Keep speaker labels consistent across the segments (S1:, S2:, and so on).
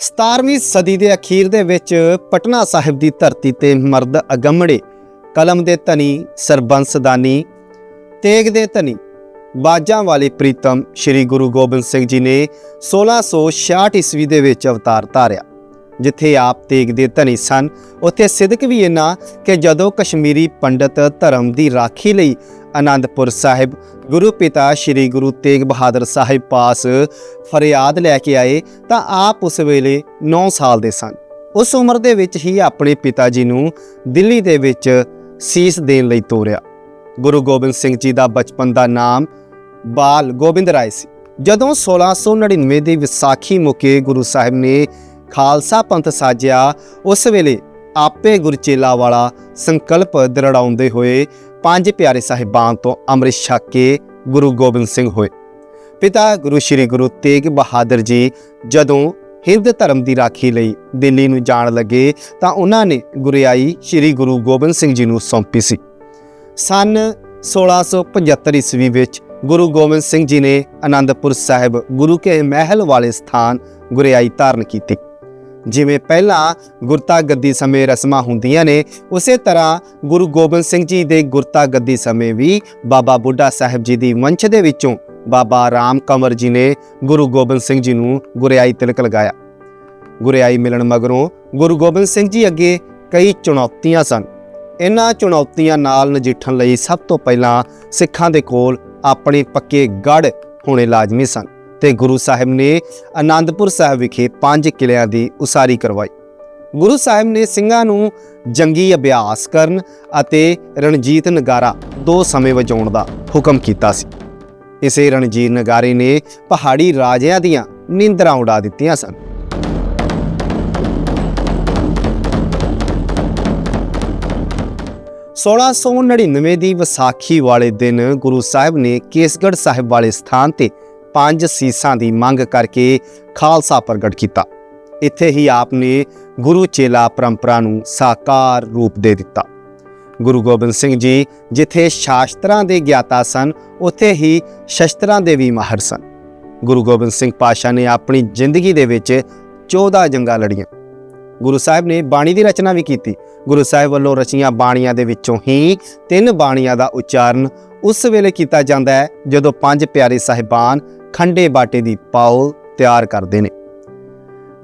S1: 17ਵੀਂ ਸਦੀ ਦੇ ਅਖੀਰ ਦੇ ਵਿੱਚ ਪਟਨਾ ਸਾਹਿਬ ਦੀ ਧਰਤੀ ਤੇ ਮਰਦ ਅਗੰਮੜੇ, ਕਲਮ ਦੇ ਧਨੀ, ਸਰਬੰਸਦਾਨੀ, ਤੇਗ ਦੇ ਧਨੀ, ਬਾਜਾਂ ਵਾਲੇ ਪ੍ਰੀਤਮ ਸ੍ਰੀ ਗੁਰੂ ਗੋਬਿੰਦ ਸਿੰਘ ਜੀ ਨੇ 1666 ਈਸਵੀ ਦੇ ਵਿੱਚ ਅਵਤਾਰ ਧਾਰਿਆ, ਜਿੱਥੇ ਆਪ ਤੇਗ ਦੇ ਧਨੀ ਸਨ। ਉੱਥੇ ਸਿਦਕ ਵੀ ਇਨਾ ਕਿ ਜਦੋਂ ਕਸ਼ਮੀਰੀ ਪੰਡਤ ਧਰਮ ਦੀ ਰਾਖੀ ਲਈ ਆਨੰਦਪੁਰ ਸਾਹਿਬ। ਗੁਰੂ ਪਿਤਾ ਸ੍ਰੀ ਗੁਰੂ ਤੇਗ ਬਹਾਦਰ ਸਾਹਿਬ ਪਾਸ ਫਰਿਆਦ ਲੈ ਕੇ ਆਏ ਤਾਂ ਆਪ ਉਸ ਵੇਲੇ 9 ਸਾਲ ਦੇ ਸਨ। ਉਸ ਉਮਰ ਦੇ ਵਿੱਚ ਹੀ ਆਪਣੇ ਪਿਤਾ ਜੀ ਨੂੰ ਦਿੱਲੀ ਦੇ ਵਿੱਚ ਸੀਸ ਦੇਣ ਲਈ ਤੋਰਿਆ। ਗੁਰੂ ਗੋਬਿੰਦ ਸਿੰਘ ਜੀ ਦਾ ਬਚਪਨ ਦਾ ਨਾਮ ਬਾਲ ਗੋਬਿੰਦ ਰਾਏ ਸੀ। ਜਦੋਂ 1699 ਦੀ ਵਿਸਾਖੀ ਮੌਕੇ ਗੁਰੂ ਸਾਹਿਬ ਨੇ ਖਾਲਸਾ ਪੰਥ ਸਾਜਿਆ, ਉਸ ਵੇਲੇ ਆਪੇ ਗੁਰਚੇਲਾ ਵਾਲਾ ਸੰਕਲਪ ਦਰੜਾਉਂਦੇ ਹੋਏ ਪੰਜ ਪਿਆਰੇ ਸਾਹਿਬਾਨ ਤੋਂ ਅੰਮ੍ਰਿਤ ਛਕ ਕੇ ਗੁਰੂ ਗੋਬਿੰਦ ਸਿੰਘ ਹੋਏ। ਪਿਤਾ ਗੁਰੂ ਸ੍ਰੀ ਗੁਰੂ ਤੇਗ ਬਹਾਦਰ ਜੀ ਜਦੋਂ ਹਿੰਦ ਧਰਮ ਦੀ ਰਾਖੀ ਲਈ ਦਿੱਲੀ ਨੂੰ ਜਾਣ ਲੱਗੇ ਤਾਂ ਉਹਨਾਂ ਨੇ ਗੁਰਿਆਈ ਸ੍ਰੀ ਗੁਰੂ ਗੋਬਿੰਦ ਸਿੰਘ ਜੀ ਨੂੰ ਸੌਂਪੀ ਸੀ। ਸਨ 1675 ਈਸਵੀ ਵਿੱਚ ਗੁਰੂ ਗੋਬਿੰਦ ਸਿੰਘ ਜੀ ਨੇ ਆਨੰਦਪੁਰ ਸਾਹਿਬ ਗੁਰੂ ਕੇ ਮਹਿਲ ਵਾਲੇ ਸਥਾਨ ਗੁਰਿਆਈ ਧਾਰਨ ਕੀਤੀ। ਜਿਵੇਂ ਪਹਿਲਾਂ ਗੁਰਤਾ ਗੱਦੀ ਸਮੇਂ ਰਸਮਾਂ ਹੁੰਦੀਆਂ ਨੇ, ਉਸੇ ਤਰ੍ਹਾਂ ਗੁਰੂ ਗੋਬਿੰਦ ਸਿੰਘ ਜੀ ਦੇ ਗੁਰਤਾ ਗੱਦੀ ਸਮੇਂ ਵੀ ਬਾਬਾ ਬੁੱਢਾ ਸਾਹਿਬ ਜੀ ਦੀ ਵੰਸ਼ ਦੇ ਵਿੱਚੋਂ ਬਾਬਾ ਰਾਮ ਕੰਵਰ ਜੀ ਨੇ ਗੁਰੂ ਗੋਬਿੰਦ ਸਿੰਘ ਜੀ ਨੂੰ ਗੁਰਿਆਈ ਤਿਲਕ ਲਗਾਇਆ। ਗੁਰਿਆਈ ਮਿਲਣ ਮਗਰੋਂ ਗੁਰੂ ਗੋਬਿੰਦ ਸਿੰਘ ਜੀ ਅੱਗੇ ਕਈ ਚੁਣੌਤੀਆਂ ਸਨ। ਇਹਨਾਂ ਚੁਣੌਤੀਆਂ ਨਾਲ ਨਜਿੱਠਣ ਲਈ ਸਭ ਤੋਂ ਪਹਿਲਾਂ ਸਿੱਖਾਂ ਦੇ ਕੋਲ ਆਪਣੇ ਪੱਕੇ ਗੜ੍ਹ ਹੋਣੇ ਲਾਜ਼ਮੀ ਸਨ। ਤੇ ਗੁਰੂ ਸਾਹਿਬ ਨੇ ਆਨੰਦਪੁਰ ਸਾਹਿਬ ਵਿਖੇ ਪੰਜ ਕਿਲਿਆਂ ਦੀ ਉਸਾਰੀ ਕਰਵਾਈ। ਗੁਰੂ ਸਾਹਿਬ ਨੇ ਸਿੰਘਾਂ ਨੂੰ ਜੰਗੀ ਅਭਿਆਸ ਕਰਨ ਅਤੇ ਰਣਜੀਤ ਨਗਾਰਾ ਦੋ ਸਮੇਂ ਵਜਾਉਣ ਦਾ ਹੁਕਮ ਕੀਤਾ ਸੀ। ਇਸੇ ਰਣਜੀਤ ਨਗਾਰੇ ਨੇ ਪਹਾੜੀ ਰਾਜਿਆਂ ਦੀਆਂ ਨੀਂਦਰਾਂ ਉਡਾ ਦਿੱਤੀਆਂ ਸਨ। ਸੋਲਾਂ ਸੌ 99 ਦੀ ਵਿਸਾਖੀ ਵਾਲੇ ਦਿਨ ਗੁਰੂ ਸਾਹਿਬ ਨੇ ਕੇਸਗੜ੍ਹ ਸਾਹਿਬ ਵਾਲੇ ਸਥਾਨ ਤੇ ਪੰਜ ਸੀਸਾਂ ਦੀ ਮੰਗ ਕਰਕੇ ਖਾਲਸਾ ਪ੍ਰਗਟ ਕੀਤਾ। ਇੱਥੇ ਹੀ ਆਪ ਨੇ ਗੁਰੂ ਚੇਲਾ ਪਰੰਪਰਾ ਨੂੰ ਸਾਕਾਰ ਰੂਪ ਦੇ ਦਿੱਤਾ। ਗੁਰੂ ਗੋਬਿੰਦ ਸਿੰਘ ਜੀ ਜਿੱਥੇ ਸ਼ਾਸਤਰਾਂ ਦੇ ਗਿਆਤਾ ਸਨ, ਉੱਥੇ ਹੀ ਸ਼ਸਤਰਾਂ ਦੇ ਵੀ ਮਾਹਰ ਸਨ। ਗੁਰੂ ਗੋਬਿੰਦ ਸਿੰਘ ਪਾਸ਼ਾ ਨੇ ਆਪਣੀ ਜ਼ਿੰਦਗੀ ਦੇ ਵਿੱਚ 14 ਜੰਗਾਂ ਲੜੀਆਂ। ਗੁਰੂ ਸਾਹਿਬ ਨੇ ਬਾਣੀ ਦੀ ਰਚਨਾ ਵੀ ਕੀਤੀ। ਗੁਰੂ ਸਾਹਿਬ ਵੱਲੋਂ ਰਚੀਆਂ ਬਾਣੀਆਂ ਦੇ ਵਿੱਚੋਂ ਹੀ ਤਿੰਨ ਬਾਣੀਆਂ ਦਾ ਉਚਾਰਨ ਉਸ ਵੇਲੇ ਕੀਤਾ ਜਾਂਦਾ ਹੈ, ਜਦੋਂ ਪੰਜ ਪਿਆਰੇ ਸਾਹਿਬਾਨ ਖੰਡੇ ਬਾਟੇ ਦੀ ਪਾਉਲ ਤਿਆਰ ਕਰਦੇ ਨੇ।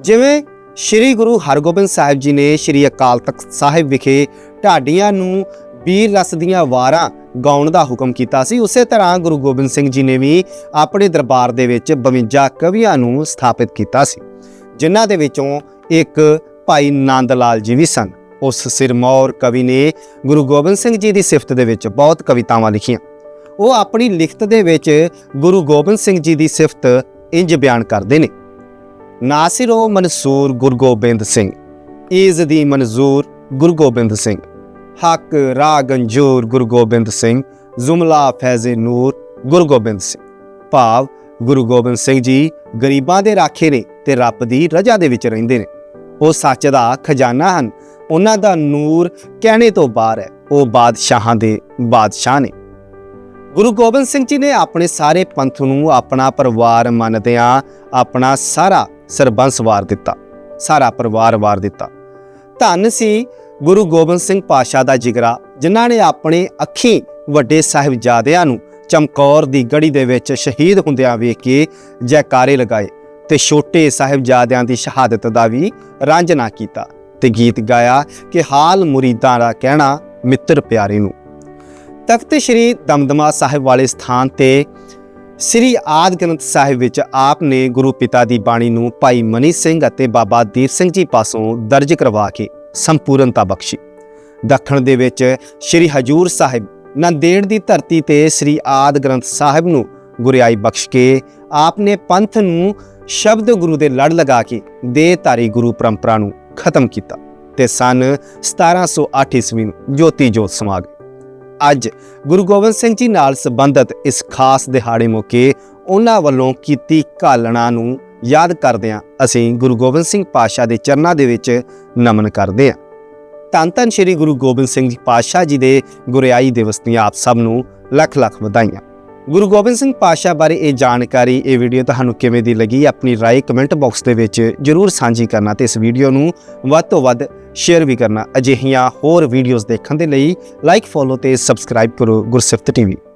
S1: ਜਿਵੇਂ ਸ੍ਰੀ ਗੁਰੂ ਹਰਗੋਬਿੰਦ ਸਾਹਿਬ ਜੀ ਨੇ ਸ੍ਰੀ ਅਕਾਲ ਤਖਤ ਸਾਹਿਬ ਵਿਖੇ ਢਾਡੀਆਂ ਨੂੰ ਵੀਰ ਰਸ ਦੀਆਂ ਵਾਰਾਂ ਗਾਉਣ ਦਾ ਹੁਕਮ ਕੀਤਾ ਸੀ, ਉਸੇ ਤਰ੍ਹਾਂ ਗੁਰੂ ਗੋਬਿੰਦ ਸਿੰਘ ਜੀ ਨੇ ਵੀ ਆਪਣੇ ਦਰਬਾਰ ਦੇ ਵਿੱਚ 52 ਕਵੀਆਂ ਨੂੰ ਸਥਾਪਿਤ ਕੀਤਾ ਸੀ, ਜਿਨ੍ਹਾਂ ਦੇ ਵਿੱਚੋਂ ਇੱਕ ਭਾਈ ਨੰਦ ਲਾਲ ਜੀ ਵੀ ਸਨ। ਉਸ ਸਿਰਮੌਰ ਕਵੀ ਨੇ ਗੁਰੂ ਗੋਬਿੰਦ ਸਿੰਘ ਜੀ ਦੀ ਸਿਫਤ ਦੇ ਵਿੱਚ ਬਹੁਤ ਕਵਿਤਾਵਾਂ ਲਿਖੀਆਂ। ਉਹ ਆਪਣੀ ਲਿਖਤ ਦੇ ਵਿੱਚ ਗੁਰੂ ਗੋਬਿੰਦ ਸਿੰਘ ਜੀ ਦੀ ਸਿਫਤ ਇੰਜ ਬਿਆਨ ਕਰਦੇ ਨੇ। ਨਾਸਿਰੋ ਮਨਸੂਰ ਗੁਰੂ ਗੋਬਿੰਦ ਸਿੰਘ, ਈਜ਼ ਦੀ ਮਨਜ਼ੂਰ ਗੁਰੂ ਗੋਬਿੰਦ ਸਿੰਘ, ਹੱਕ ਰਾਹ ਗੰਜੂਰ ਗੁਰੂ ਗੋਬਿੰਦ ਸਿੰਘ, ਜ਼ੁਮਲਾ, ਫੈਜ਼ੇ, ਨੂਰ ਗੁਰੂ ਗੋਬਿੰਦ ਸਿੰਘ। ਭਾਵ ਗੁਰੂ ਗੋਬਿੰਦ ਸਿੰਘ ਜੀ ਗਰੀਬਾਂ ਦੇ ਰਾਖੇ ਨੇ ਤੇ ਰੱਬ ਦੀ ਰਜ਼ਾ ਦੇ ਵਿੱਚ ਰਹਿੰਦੇ ਨੇ। ਉਹ ਸੱਚ ਦਾ ਖਜ਼ਾਨਾ ਹਨ, ਉਹਨਾਂ ਦਾ ਨੂਰ ਕਹਿਣੇ ਤੋਂ ਬਾਹਰ ਹੈ, ਉਹ ਬਾਦਸ਼ਾਹਾਂ ਦੇ ਬਾਦਸ਼ਾਹ ਨੇ। ਗੁਰੂ ਗੋਬਿੰਦ ਸਿੰਘ ਜੀ ਨੇ ਆਪਣੇ ਸਾਰੇ ਪੰਥ ਨੂੰ ਆਪਣਾ ਪਰਿਵਾਰ ਮੰਨਦਿਆਂ ਆਪਣਾ ਸਾਰਾ ਸਰਬੰਸ ਵਾਰ ਦਿੱਤਾ, ਸਾਰਾ ਪਰਿਵਾਰ ਵਾਰ ਦਿੱਤਾ। ਧੰਨ ਸੀ ਗੁਰੂ ਗੋਬਿੰਦ ਸਿੰਘ ਪਾਸ਼ਾ ਦਾ ਜਿਗਰਾ, ਜਿਨ੍ਹਾਂ ਨੇ ਆਪਣੇ ਅੱਖੀਂ ਵੱਡੇ ਸਾਹਿਬਜ਼ਾਦਿਆਂ ਨੂੰ ਚਮਕੌਰ ਦੀ ਗੜੀ ਦੇ ਵਿੱਚ ਸ਼ਹੀਦ ਹੁੰਦਿਆਂ ਵੇਖ ਕੇ ਜੈਕਾਰੇ ਲਗਾਏ ਤੇ ਛੋਟੇ ਸਾਹਿਬਜ਼ਾਦਿਆਂ ਦੀ ਸ਼ਹਾਦਤ ਦਾ ਵੀ ਰਾਂਝਣਾ ਕੀਤਾ ਤੇ ਗੀਤ ਗਾਇਆ ਕਿ ਹਾਲ ਮੁਰੀਦਾਂ ਦਾ ਕਹਿਣਾ ਮਿੱਤਰ ਪਿਆਰੇ ਨੂੰ। ਤਖਤ ਸ੍ਰੀ ਦਮਦਮਾ ਸਾਹਿਬ ਵਾਲੇ ਸਥਾਨ ਤੇ ਸ੍ਰੀ ਆਦ ਗ੍ਰੰਥ ਸਾਹਿਬ ਵਿੱਚ ਆਪ ਨੇ ਗੁਰੂ ਪਿਤਾ ਦੀ ਬਾਣੀ ਨੂੰ ਭਾਈ ਮਨੀ ਸਿੰਘ ਅਤੇ ਬਾਬਾ ਦੀਪ ਸਿੰਘ ਜੀ ਪਾਸੋਂ ਦਰਜ ਕਰਵਾ ਕੇ ਸੰਪੂਰਨਤਾ ਬਖਸ਼ੀ। ਦੱਖਣ ਦੇ ਵਿੱਚ ਸ੍ਰੀ ਹਜੂਰ ਸਾਹਿਬ ਨੰਦੇੜ ਦੀ ਧਰਤੀ ਤੇ ਸ੍ਰੀ ਆਦ ਗ੍ਰੰਥ ਸਾਹਿਬ ਨੂੰ ਗੁਰਿਆਈ ਬਖਸ਼ ਕੇ ਆਪ ਨੇ ਪੰਥ ਨੂੰ ਸ਼ਬਦ ਗੁਰੂ ਦੇ ਲੜ ਲਗਾ ਕੇ ਦੇਹਧਾਰੀ ਗੁਰੂ ਪਰੰਪਰਾ ਨੂੰ ਖਤਮ ਕੀਤਾ ਤੇ ਸਨ 1708 ਈਸਵੀ ਨੂੰ ਜੋਤੀ ਜੋਤ ਸਮਾ ਅੱਜ ਗੁਰੂ ਗੋਬਿੰਦ ਸਿੰਘ ਜੀ ਨਾਲ ਸੰਬੰਧਿਤ ਇਸ ਖਾਸ ਦਿਹਾੜੇ ਮੌਕੇ ਉਹਨਾਂ ਵੱਲੋਂ ਕੀਤੀ ਘਾਲਣਾ ਨੂੰ ਯਾਦ ਕਰਦਿਆਂ ਅਸੀਂ ਗੁਰੂ ਗੋਬਿੰਦ ਸਿੰਘ ਪਾਤਸ਼ਾਹ ਦੇ ਚਰਨਾਂ ਦੇ ਵਿੱਚ ਨਮਨ ਕਰਦੇ ਹਾਂ। ਧੰਨ ਧੰਨ ਸ੍ਰੀ ਗੁਰੂ ਗੋਬਿੰਦ ਸਿੰਘ ਜੀ ਪਾਤਸ਼ਾਹ ਜੀ ਦੇ ਗੁਰਿਆਈ ਦਿਵਸ ਦੀਆਂ ਆਪ ਸਭ ਨੂੰ ਲੱਖ ਲੱਖ ਵਧਾਈਆਂ। ਗੁਰੂ ਗੋਬਿੰਦ ਸਿੰਘ ਪਾਤਸ਼ਾਹ ਬਾਰੇ ਇਹ ਜਾਣਕਾਰੀ, ਇਹ ਵੀਡੀਓ ਤੁਹਾਨੂੰ ਕਿਵੇਂ ਦੀ ਲੱਗੀ, ਆਪਣੀ ਰਾਏ ਕਮੈਂਟ ਬਾਕਸ ਦੇ ਵਿੱਚ ਜਰੂਰ ਸਾਂਝੀ ਕਰਨਾ ਤੇ ਇਸ ਵੀਡੀਓ ਨੂੰ ਵੱਧ ਤੋਂ ਵੱਧ ਸ਼ੇਅਰ ਵੀ ਕਰਨਾ। ਅਜਿਹੀਆਂ ਹੋਰ ਵੀਡੀਓਜ਼ ਦੇਖਣ ਦੇ ਲਈ ਲਾਈਕ ਫੋਲੋ ਤੇ ਸਬਸਕ੍ਰਾਈਬ ਕਰੋ ਗੁਰਸਿਫਤ ਟੀਵੀ।